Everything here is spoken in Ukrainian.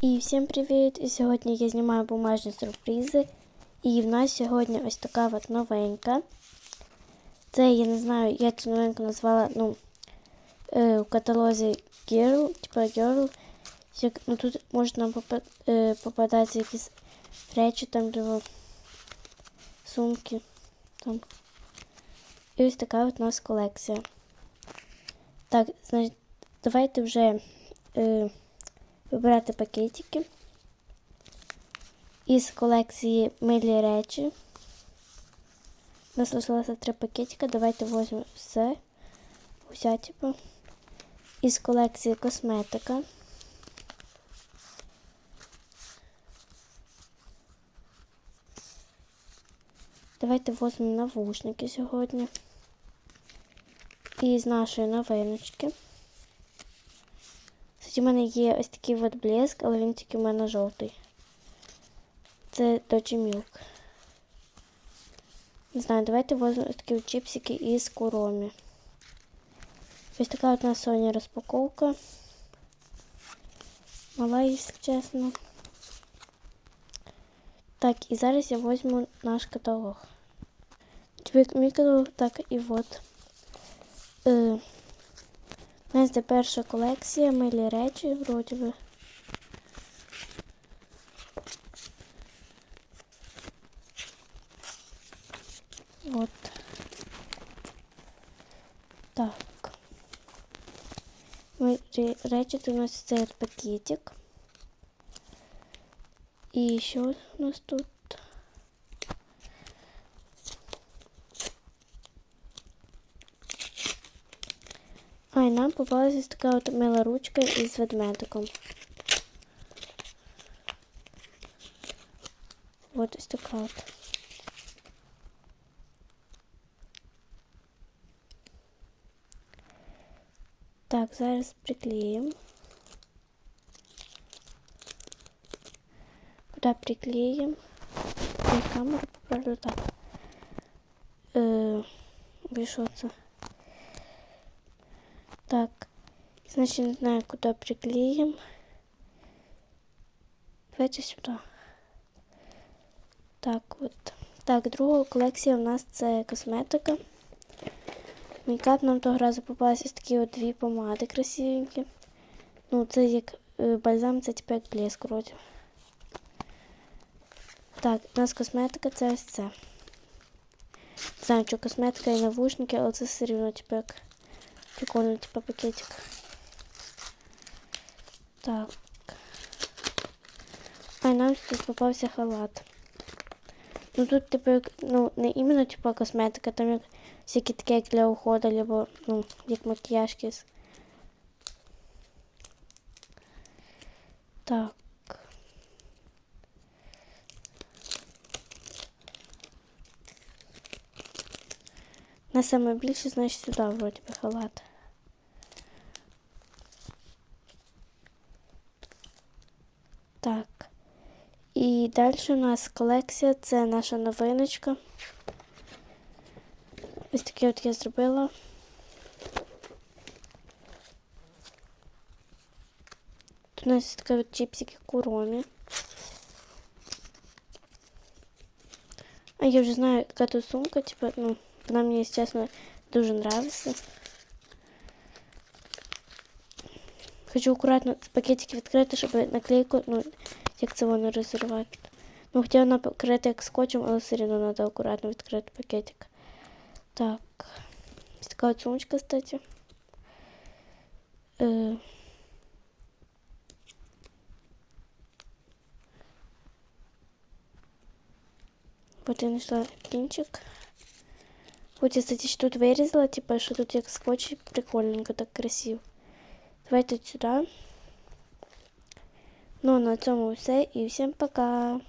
І всім привіт! І сьогодні я знімаю бумажні сюрпризи. І в нас сьогодні ось така от новенька. Це я не знаю, я цю новинку назвала ну, е, в каталозі Girl, типа Girl. Як, ну, тут можна е, попадатися якісь речі, там типу, сумки. Там. І ось така от у нас колекція. Так, значить, давайте вже. Е, вибирати пакетики із колекції милі речі. У нас лишилося три пакетика. Давайте візьмемо все. Уся, типу. Із колекції косметика. Давайте візьмемо навушники сьогодні. І з нашої новиночки. Кстати, у мене є ось такий от блеск, але він тільки в мене жовтий. Це Dodgy Milk. Не знаю, давайте візьмемо ось такі чіпсики із куромі. Ось така от нас сьогодні розпаковка. Мала, якщо чесно. Так, і зараз я візьму наш каталог. Мій каталог, так, і от. Е, у нас це перша колекція милі речі, вроді би. От. Так. Милі речі це у нас цей пакетик. І що у нас тут? і нам попалася така от мила ручка із ведмедиком. Вот ось така от. Так, зараз приклеїмо. Куди приклеїмо? Я камеру поправлю так. Е, ви що це? Так, значит, не знаю, куда приклеим. Давайте сюда. Так, от. Так, друга колекція у нас це косметика. Мейкап нам того разу попалися такі от дві помади красивенькі. Ну, це як е, бальзам, це типу як блеск вроді. Так, у нас косметика це ось це. Не знаю, що косметика і навушники, але це все рівно, типу як прикольный типа пакетик. Так. А нам тут попався халат. Ну тут типу, ну, не іменно типа косметика, там як всякі такі як для уходу, або ну, як макіяж якийсь. Так. На саме більше, значить, сюди вроді би халат. Так. І далі у нас колекція, це наша новиночка. Ось таке от я зробила. Тут у нас такі от чіпсики куромі. А я вже знаю, яка тут сумка, типа, ну, вона мені, чесно, дуже нравится. Хочу акуратно пакетики відкрити, щоб наклейку, ну, як це воно розірвати. Ну, хоча вона покрита як скотчем, але все одно треба акуратно відкрити пакетик. Так. Ось така от сумочка, кстати. Е... Вот я знайшла кінчик. Хоч я, кстати, тут вирізала, типа, що тут як скотч, прикольненько, так красиво. Давайте сюди. Ну, на цьому все і всім пока.